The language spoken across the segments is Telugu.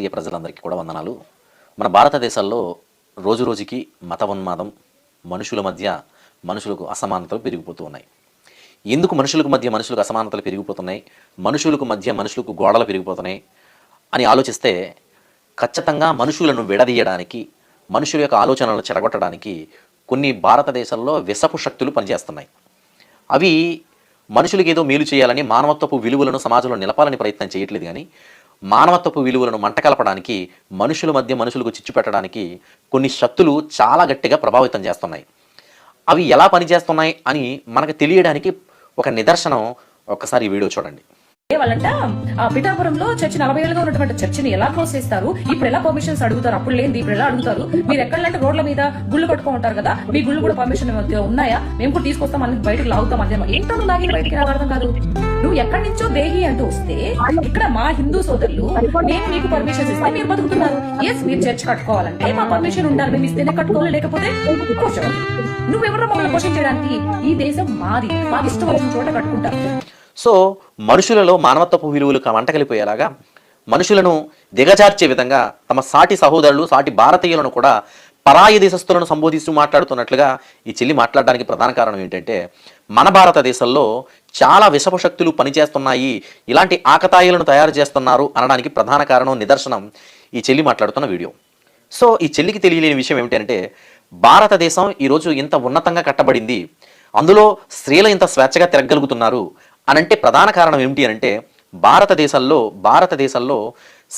భారతీయ ప్రజలందరికీ కూడా వందనాలు. మన భారతదేశంలో రోజు రోజుకి మత ఉన్మాదం మనుషుల మధ్య మనుషులకు అసమానతలు పెరిగిపోతూ ఉన్నాయి. ఎందుకు మనుషులకు మధ్య మనుషులకు అసమానతలు పెరిగిపోతున్నాయి? మనుషులకు మధ్య మనుషులకు గోడలు పెరిగిపోతున్నాయి అని ఆలోచిస్తే ఖచ్చితంగా మనుషులను విడదీయడానికి మనుషుల యొక్క ఆలోచనలను చెడగొట్టడానికి కొన్ని భారతదేశంలో విసపు శక్తులు పనిచేస్తున్నాయి. అవి మనుషులకి ఏదో మేలు చేయాలని మానవత్వపు విలువలను సమాజంలో నిలపాలని ప్రయత్నం చేయట్లేదు కానీ మానవత్వపు విలువలను మంటకలపడానికి మనుషుల మధ్య మనుషులకు చిచ్చు పెట్టడానికి కొన్ని శక్తులు చాలా గట్టిగా ప్రభావితం చేస్తున్నాయి. అవి ఎలా పనిచేస్తున్నాయి అని మనకు తెలియడానికి ఒక నిదర్శనం ఒకసారి ఈ వీడియో చూడండి. వాళ్ళంట ఆ పిఠాపురంలో చర్చి నలభై ఏళ్ళుగా ఉన్నటువంటి చర్చిని ఎలా క్లోజ్ చేస్తారు ఇప్పుడు ఎలా పర్మిషన్స్ అడుగుతారు? అప్పుడు లేని ఇప్పుడు ఎలా అడుగుతారు? మీరు ఎక్కడంటే రోడ్ల మీద గుళ్ళు కట్టుకో ఉంటారు కదా మీ గుళ్ళు కూడా పర్మిషన్ ఉన్నాయా? మేము కూడా తీసుకొస్తాం అన్ని బయటకు లాగుతాం అదే ఏంటో నువ్వు లాగి అర్థం కాదు. నువ్వు ఎక్కడి నుంచో దేహి అంటూ వస్తే ఇక్కడ మా హిందూ సోదరులు మేము మీకు పర్మిషన్ ఇస్తే మీరు బతుకుతున్నారు. ఎస్ మీరు చర్చ్ కట్టుకోవాలంటే మా పర్మిషన్ ఉండాలి. మేము ఇస్తేనే కట్టుకోవాలి? లేకపోతే కూర్చోవాలి నువ్వెవరో మమ్మల్ని క్వశ్చన్ చేయడానికి ఈ దేశం మాది. మాకు ఇష్టం వచ్చిన చోట కట్టుకుంటాం. సో మనుషులలో మానవత్వపు విలువలు వంటకలిపోయేలాగా మనుషులను దిగజార్చే విధంగా తమ సాటి సహోదరులు సాటి భారతీయులను కూడా పరాయి దేశస్తులను సంబోధిస్తూ మాట్లాడుతున్నట్లుగా ఈ చెల్లి మాట్లాడడానికి ప్రధాన కారణం ఏంటంటే మన భారతదేశంలో చాలా విషపు శక్తులు పనిచేస్తున్నాయి. ఇలాంటి ఆకతాయిలను తయారు చేస్తున్నారు అనడానికి ప్రధాన కారణం నిదర్శనం ఈ చెల్లి మాట్లాడుతున్న వీడియో. సో ఈ చెల్లికి తెలియలేని విషయం ఏమిటంటే భారతదేశం ఈరోజు ఇంత ఉన్నతంగా కట్టబడింది. అందులో స్త్రీలు ఇంత స్వేచ్ఛగా తిరగలుగుతున్నారు అనంటే ప్రధాన కారణం ఏమిటి అంటే భారతదేశంలో భారతదేశంలో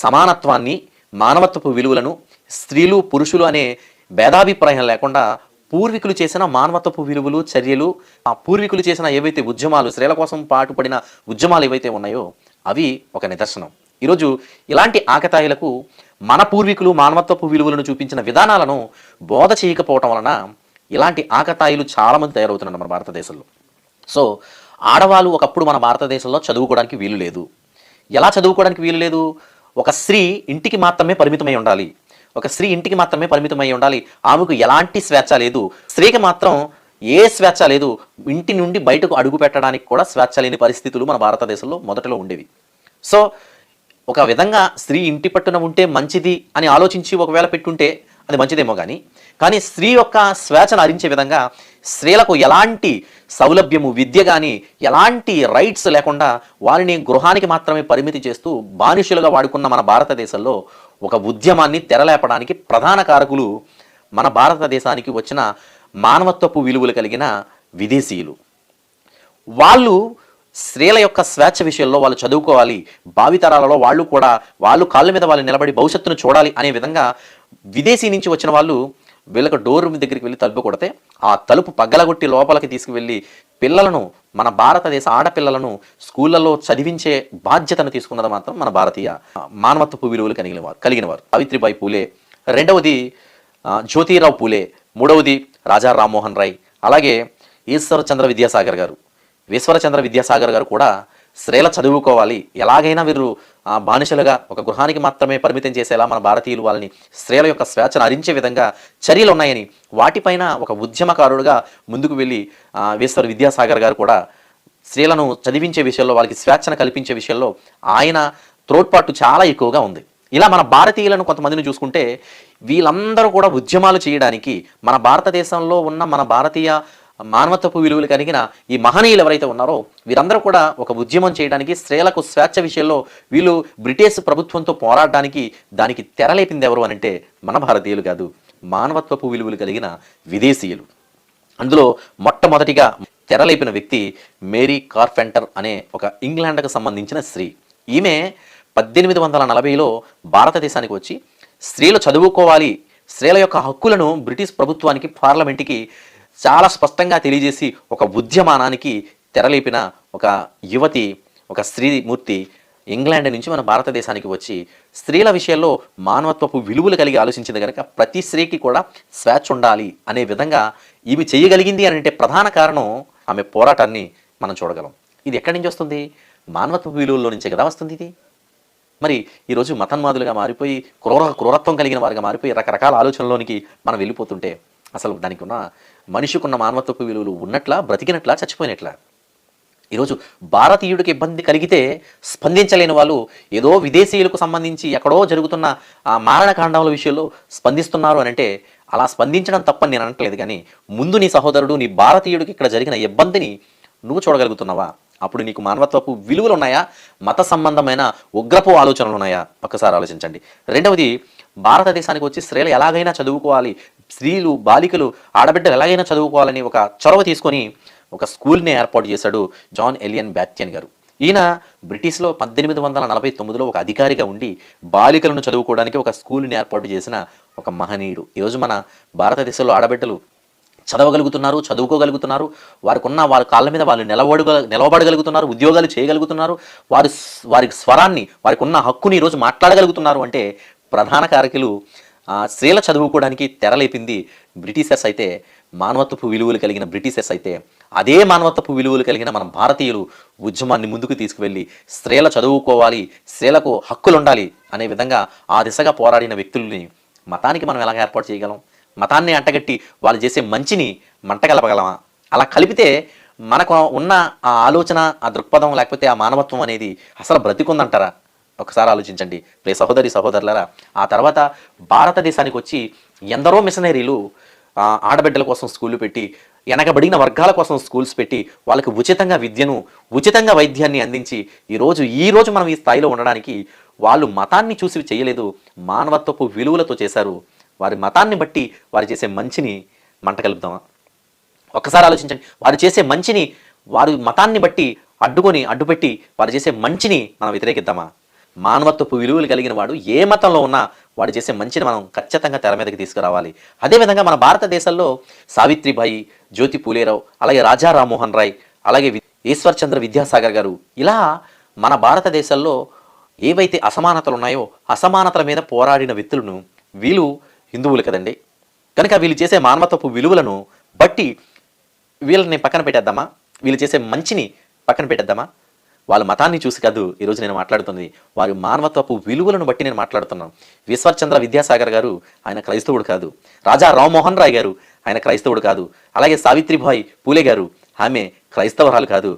సమానత్వాన్ని మానవత్వపు విలువలను స్త్రీలు పురుషులు అనే భేదాభిప్రాయం లేకుండా పూర్వీకులు చేసిన మానవత్వపు విలువలు చర్యలు ఆ పూర్వీకులు చేసిన ఏవైతే ఉద్యమాలు స్త్రీల కోసం పాటుపడిన ఉద్యమాలు ఏవైతే ఉన్నాయో అవి ఒక నిదర్శనం. ఈరోజు ఇలాంటి ఆకతాయిలకు మన పూర్వీకులు మానవత్వపు విలువలను చూపించిన విధానాలను బోధ చేయకపోవటం వలన ఇలాంటి ఆకతాయిలు చాలామంది తయారవుతున్నారు మన భారతదేశంలో. సో ఆడవాళ్ళు ఒకప్పుడు మన భారతదేశంలో చదువుకోవడానికి వీలు లేదు. ఎలా చదువుకోవడానికి వీలు లేదు? ఒక స్త్రీ ఇంటికి మాత్రమే పరిమితమై ఉండాలి. ఒక స్త్రీ ఇంటికి మాత్రమే పరిమితమై ఉండాలి. ఆమెకు ఎలాంటి స్వేచ్ఛ లేదు. స్త్రీకి మాత్రం ఏ స్వేచ్ఛ లేదు. ఇంటి నుండి బయటకు అడుగు పెట్టడానికి కూడా స్వేచ్ఛ లేని పరిస్థితులు మన భారతదేశంలో మొదటలో ఉండేవి. సో ఒక విధంగా స్త్రీ ఇంటి పట్టున ఉంటే మంచిది అని ఆలోచించి ఒకవేళ పెట్టుంటే అది మంచిదేమో కానీ కానీ స్త్రీ యొక్క స్వేచ్ఛను హరించే విధంగా స్త్రీలకు ఎలాంటి సౌలభ్యము విద్య కానీ ఎలాంటి రైట్స్ లేకుండా వారిని గృహానికి మాత్రమే పరిమితి చేస్తూ బానిసులుగా వాడుకున్న మన భారతదేశంలో ఒక ఉద్యమాన్ని తెరలేపడానికి ప్రధాన కారకులు మన భారతదేశానికి వచ్చిన మానవత్వపు విలువలు కలిగిన విదేశీయులు. వాళ్ళు స్త్రీల యొక్క స్వేచ్ఛ విషయంలో వాళ్ళు చదువుకోవాలి భావితరాలలో వాళ్ళు కూడా వాళ్ళు కాళ్ళ మీద వాళ్ళు నిలబడి భవిష్యత్తును చూడాలి అనే విధంగా విదేశీ నుంచి వచ్చిన వాళ్ళు వీళ్ళకి డోర్ రూమ్ దగ్గరికి వెళ్ళి తలుపు కొడితే ఆ తలుపు పగ్గలగొట్టి లోపలికి తీసుకువెళ్ళి పిల్లలను మన భారతదేశ ఆడపిల్లలను స్కూళ్ళలో చదివించే బాధ్యతను తీసుకున్నది మాత్రం మన భారతీయ మానవత్వపు విలువలు కలిగిన వారు కలిగిన వారు సావిత్రిబాయి పూలే రెండవది జ్యోతిరావు పూలే మూడవది రాజా రామ్మోహన్ రాయ్. అలాగే ఈశ్వరచంద్ర విద్యాసాగర్ గారు. ఈశ్వరచంద్ర విద్యాసాగర్ గారు కూడా స్త్రీల చదువుకోవాలి. ఎలాగైనా వీరు బానిసలుగా ఒక గృహానికి మాత్రమే పరిమితం చేసేలా మన భారతీయులు వాళ్ళని స్త్రీల యొక్క స్వేచ్ఛను అరించే విధంగా చర్యలు ఉన్నాయని వాటిపైన ఒక ఉద్యమకారుడుగా ముందుకు వెళ్ళి ఆ, విద్యాసాగర్ గారు కూడా. స్త్రీలను చదివించే విషయంలో వాళ్ళకి స్వేచ్ఛను కల్పించే విషయంలో ఆయన త్రోడ్పాటు చాలా ఎక్కువగా ఉంది. ఇలా మన భారతీయులను కొంతమందిని చూసుకుంటే వీళ్ళందరూ కూడా ఉద్యమాలు చేయడానికి మన భారతదేశంలో ఉన్న మన భారతీయ మానవత్వపు విలువలు కలిగిన ఈ మహనీయులు ఎవరైతే ఉన్నారో వీరందరూ కూడా ఒక ఉద్యమం చేయడానికి స్త్రీలకు స్వేచ్ఛ విషయంలో వీళ్ళు బ్రిటిష్ ప్రభుత్వంతో పోరాడడానికి దానికి తెరలేపింది ఎవరు అనంటే అంటే మన భారతీయులు కాదు మానవత్వపు విలువలు కలిగిన విదేశీయులు. అందులో మొట్టమొదటిగా తెరలేపిన వ్యక్తి మేరీ కార్పెంటర్ అనే ఒక ఇంగ్లాండ్కు సంబంధించిన స్త్రీ. ఈమె పద్దెనిమిది వందల నలభైలో భారతదేశానికి వచ్చి స్త్రీలు చదువుకోవాలి స్త్రీల యొక్క హక్కులను బ్రిటిష్ ప్రభుత్వానికి పార్లమెంట్కి చాలా స్పష్టంగా తెలియజేసి ఒక ఉద్యమానానికి తెరలేపిన ఒక యువతి ఒక స్త్రీమూర్తి ఇంగ్లాండ్ నుంచి మన భారతదేశానికి వచ్చి స్త్రీల విషయంలో మానవత్వపు విలువలు కలిగి ఆలోచించింది కనుక ప్రతి స్త్రీకి కూడా స్వేచ్ఛ ఉండాలి అనే విధంగా ఇవి చేయగలిగింది అని అంటే ప్రధాన కారణం ఆమె పోరాటాన్ని మనం చూడగలం. ఇది ఎక్కడి నుంచి వస్తుంది? మానవత్వపు విలువల్లో నుంచే కదా వస్తుంది ఇది? మరి ఈరోజు మతన్వాదులుగా మారిపోయి క్రూర క్రూరత్వం కలిగిన వారిగా మారిపోయి రకరకాల ఆలోచనలోనికి మనం వెళ్ళిపోతుంటే అసలు దానికి ఉన్న మనిషికున్న మానవత్వపు విలువలు ఉన్నట్లా బ్రతికినట్లా చచ్చిపోయినట్లా. ఈరోజు భారతీయుడికి ఇబ్బంది కలిగితే స్పందించలేని వాళ్ళు ఏదో విదేశీయులకు సంబంధించి ఎక్కడో జరుగుతున్న ఆ మారణకాండముల విషయంలో స్పందిస్తున్నారు అని అంటే అలా స్పందించడం తప్పని నేను అనట్లేదు కానీ ముందు నీ సహోదరుడు నీ భారతీయుడికి ఇక్కడ జరిగిన ఇబ్బందిని నువ్వు చూడగలుగుతున్నావా? అప్పుడు నీకు మానవత్వపు విలువలు ఉన్నాయా? మత సంబంధమైన ఉగ్రపు ఆలోచనలు ఉన్నాయా? ఒక్కసారి ఆలోచించండి. రెండవది భారతదేశానికి వచ్చి స్త్రీలు ఎలాగైనా చదువుకోవాలి స్త్రీలు బాలికలు ఆడబిడ్డలు ఎలాగైనా చదువుకోవాలని ఒక చొరవ తీసుకొని ఒక స్కూల్ని ఏర్పాటు చేశాడు జాన్ ఎలియన్ బ్యాథ్యన్ గారు. ఈయన బ్రిటిష్లో పద్దెనిమిది వందల నలభై తొమ్మిదిలో ఒక అధికారిగా ఉండి బాలికలను చదువుకోవడానికి ఒక స్కూల్ని ఏర్పాటు చేసిన ఒక మహనీయుడు. ఈరోజు మన భారతదేశంలో ఆడబిడ్డలు చదవగలుగుతున్నారు చదువుకోగలుగుతున్నారు. వారికి ఉన్న వారి కాళ్ళ మీద వాళ్ళు నిలబడగ నిలబడగలుగుతున్నారు ఉద్యోగాలు చేయగలుగుతున్నారు. వారి స్- వారి స్వరాన్ని వారికి ఉన్న హక్కుని ఈరోజు మాట్లాడగలుగుతున్నారు అంటే ప్రధాన కారకులు స్త్రీల చదువుకోవడానికి తెరలేపింది బ్రిటిషర్స్ అయితే మానవత్వపు విలువలు కలిగిన బ్రిటిషర్స్ అయితే అదే మానవత్వపు విలువలు కలిగిన మన భారతీయులు ఉద్యమాన్ని ముందుకు తీసుకువెళ్ళి స్త్రీల చదువుకోవాలి స్త్రీలకు హక్కులు ఉండాలి అనే విధంగా ఆ దిశగా పోరాడిన వ్యక్తుల్ని మతానికి మనం ఎలాగ ఏర్పాటు చేయగలం? మతాన్ని అంటగట్టి వాళ్ళు చేసే మంచిని మంట కలపగలమా అలా కలిపితే మనకు ఉన్న ఆ ఆలోచన ఆ దృక్పథం లేకపోతే ఆ మానవత్వం అనేది అసలు బ్రతికుందంటారా? ఒకసారి ఆలోచించండి. ప్రే సహోదరి సహోదరులరా ఆ తర్వాత భారతదేశానికి వచ్చి ఎందరో మిషనరీలు ఆడబిడ్డల కోసం స్కూళ్ళు పెట్టి వెనకబడిన వర్గాల కోసం స్కూల్స్ పెట్టి వాళ్ళకి ఉచితంగా విద్యను ఉచితంగా వైద్యాన్ని అందించి ఈరోజు ఈ రోజు మనం ఈ స్థాయిలో ఉండడానికి వాళ్ళు మతాన్ని చూసి చేయలేదు మానవత్వపు విలువలతో చేశారు. వారి మతాన్ని బట్టి వారు చేసే మంచిని మంట కలుపుతామా ఒక్కసారి ఆలోచించండి. వారు చేసే మంచిని వారు మతాన్ని బట్టి అడ్డుకొని అడ్డుపెట్టి వారు చేసే మంచిని మనం వ్యతిరేకిద్దామా? మానవత్వపు విలువలు కలిగిన వాడు ఏ మతంలో ఉన్నా వాడు చేసే మంచిని మనం ఖచ్చితంగా తెర మీదకి తీసుకురావాలి. అదేవిధంగా మన భారతదేశంలో సావిత్రిబాయి జ్యోతి పూలేరావు అలాగే రాజా రామ్మోహన్ రాయ్ అలాగే వి- ఈశ్వర్ చంద్ర విద్యాసాగర్ గారు ఇలా మన భారతదేశంలో ఏవైతే అసమానతలు ఉన్నాయో అసమానతల మీద పోరాడిన వ్యక్తులను వీళ్ళు హిందువులు కదండి. కనుక వీళ్ళు చేసే మానవత్వపు విలువలను బట్టి వీళ్ళని పక్కన పెట్టేద్దామా? వీళ్ళు చేసే మంచిని పక్కన పెట్టేద్దామా? వాళ్ళ మతాన్ని చూసి కాదు ఈరోజు నేను మాట్లాడుతున్నది వారి మానవత్వపు విలువలను బట్టి నేను మాట్లాడుతున్నాను. విశ్వచంద్ర విద్యాసాగర్ గారు ఆయన క్రైస్తవుడు కాదు. రాజా రామ్మోహన్ రాయ్ గారు ఆయన క్రైస్తవుడు కాదు. అలాగే సావిత్రిబాయి పూలే గారు ఆమె క్రైస్తవరాలు కాదు.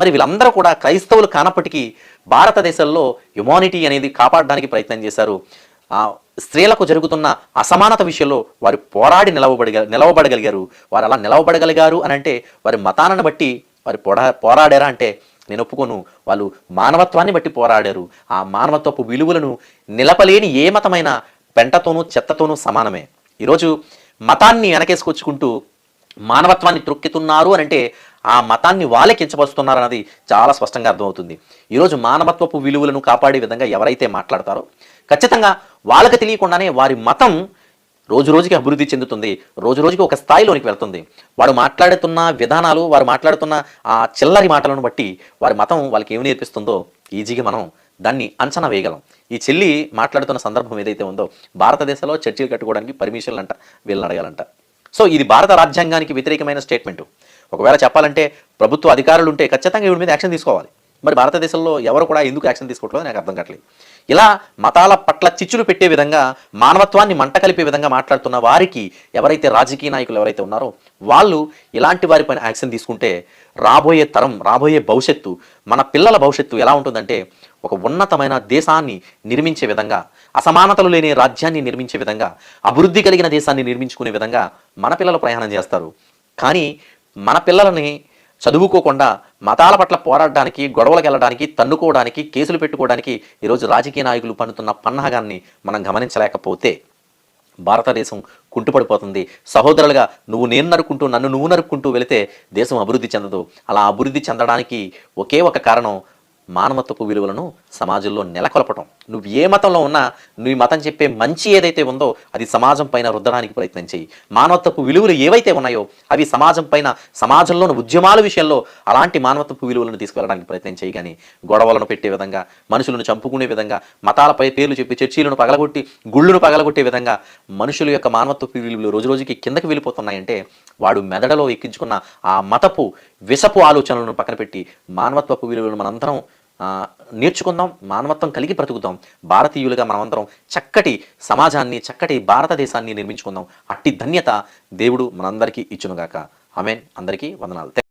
మరి వీళ్ళందరూ కూడా క్రైస్తవులు కానప్పటికీ భారతదేశంలో హ్యుమానిటీ అనేది కాపాడడానికి ప్రయత్నం చేశారు. ఆ స్త్రీలకు జరుగుతున్న అసమానత విషయంలో వారు పోరాడి నిలవబడగ నిలవబడగలిగారు. వారు అలా నిలవబడగలిగారు అని అంటే వారి మతాలను బట్టి వారు పోరా పోరాడారా అంటే నేను ఒప్పుకోను వాళ్ళు మానవత్వాన్ని బట్టి పోరాడారు. ఆ మానవత్వపు విలువలను నిలపలేని ఏ మతమైన పెంటతోనూ చెత్తతోనూ సమానమే. ఈరోజు మతాన్ని వెనకేసుకొచ్చుకుంటూ మానవత్వాన్ని త్రొక్కితున్నారు అని అంటే ఆ మతాన్ని వాళ్ళే కించపరుస్తున్నారు అన్నది చాలా స్పష్టంగా అర్థమవుతుంది. ఈరోజు మానవత్వపు విలువలను కాపాడే విధంగా ఎవరైతే మాట్లాడతారో ఖచ్చితంగా వాళ్ళకి తెలియకుండానే వారి మతం రోజు రోజుకి అభివృద్ధి చెందుతుంది. రోజు రోజుకి ఒక స్థాయిలోనికి వెళ్తుంది. వాడు మాట్లాడుతున్న విధానాలు వారు మాట్లాడుతున్న ఆ చిల్లరి మాటలను బట్టి వారి మతం వాళ్ళకి ఏమి నేర్పిస్తుందో ఈజీగా మనం దాన్ని అంచనా వేయగలం. ఈ చెల్లి మాట్లాడుతున్న సందర్భం ఏదైతే ఉందో భారతదేశంలో చర్చిలు కట్టుకోవడానికి పర్మిషన్లు అంట వీళ్ళని అడగాలంట. సో ఇది భారత రాజ్యాంగానికి వ్యతిరేకమైన స్టేట్మెంట్. ఒకవేళ చెప్పాలంటే ప్రభుత్వ అధికారులు ఉంటే ఖచ్చితంగా వీడి మీద యాక్షన్ తీసుకోవాలి. మరి భారతదేశంలో ఎవరు కూడా ఎందుకు యాక్షన్ తీసుకోవట్లేదు నాకు అర్థం కావట్లేదు. ఇలా మతాల పట్ల చిచ్చులు పెట్టే విధంగా మానవత్వాన్ని మంట కలిపే విధంగా మాట్లాడుతున్న వారికి ఎవరైతే రాజకీయ నాయకులు ఎవరైతే ఉన్నారో వాళ్ళు ఇలాంటి వారిపైన యాక్షన్ తీసుకుంటే రాబోయే తరం రాబోయే భవిష్యత్తు మన పిల్లల భవిష్యత్తు ఎలా ఉంటుందంటే ఒక ఉన్నతమైన దేశాన్ని నిర్మించే విధంగా అసమానతలు లేని రాజ్యాన్ని నిర్మించే విధంగా అభివృద్ధి కలిగిన దేశాన్ని నిర్మించుకునే విధంగా మన పిల్లలు ప్రయాణం చేస్తారు. కానీ మన పిల్లలని చదువుకోకుండా మతాల పట్ల పోరాడడానికి గొడవలకు వెళ్ళడానికి తన్నుకోవడానికి కేసులు పెట్టుకోవడానికి ఈరోజు రాజకీయ నాయకులు పన్నుతున్న పన్నాగాన్ని మనం గమనించలేకపోతే భారతదేశం కుంటుపడిపోతుంది. సహోదరులుగా నువ్వు నేను నరుక్కుంటూ నన్ను నువ్వు నరుక్కుంటూ వెళితే దేశం అభివృద్ధి చెందదు. అలా అభివృద్ధి చెందడానికి ఒకే ఒక కారణం మానవత్వపు విలువలను సమాజంలో నెలకొల్పటం. నువ్వు ఏ మతంలో ఉన్నా నువ్వు ఈ మతం చెప్పే మంచి ఏదైతే ఉందో అది సమాజం పైన రుద్దడానికి ప్రయత్నం చేయి. మానవత్వపు విలువలు ఏవైతే ఉన్నాయో అవి సమాజం పైన సమాజంలోని ఉద్యమాల విషయంలో అలాంటి మానవత్వపు విలువలను తీసుకువెళ్ళడానికి ప్రయత్నం చేయి కానీ గొడవలను పెట్టే విధంగా మనుషులను చంపుకునే విధంగా మతాలపై పేర్లు చెప్పి చర్చీలను పగలగొట్టి గుళ్ళను పగలగొట్టే విధంగా మనుషుల యొక్క మానవత్వపు విలువలు రోజు రోజుకి కిందకి వెళ్ళిపోతున్నాయంటే వాడు మెదడలో ఎక్కించుకున్న ఆ మతపు విషపు ఆలోచనలను పక్కన పెట్టి మానవత్వపు విలువలను మనందరం నేర్చుకుందాం మానవత్వం కలిగి బ్రతుకుదాం భారతీయులుగా మనమందరం చక్కటి సమాజాన్ని చక్కటి భారతదేశాన్ని నిర్మించుకుందాం. అట్టి ధన్యత దేవుడు మనందరికీ ఇచ్చునుగాక. ఆమెన్. అందరికీ వందనాలు.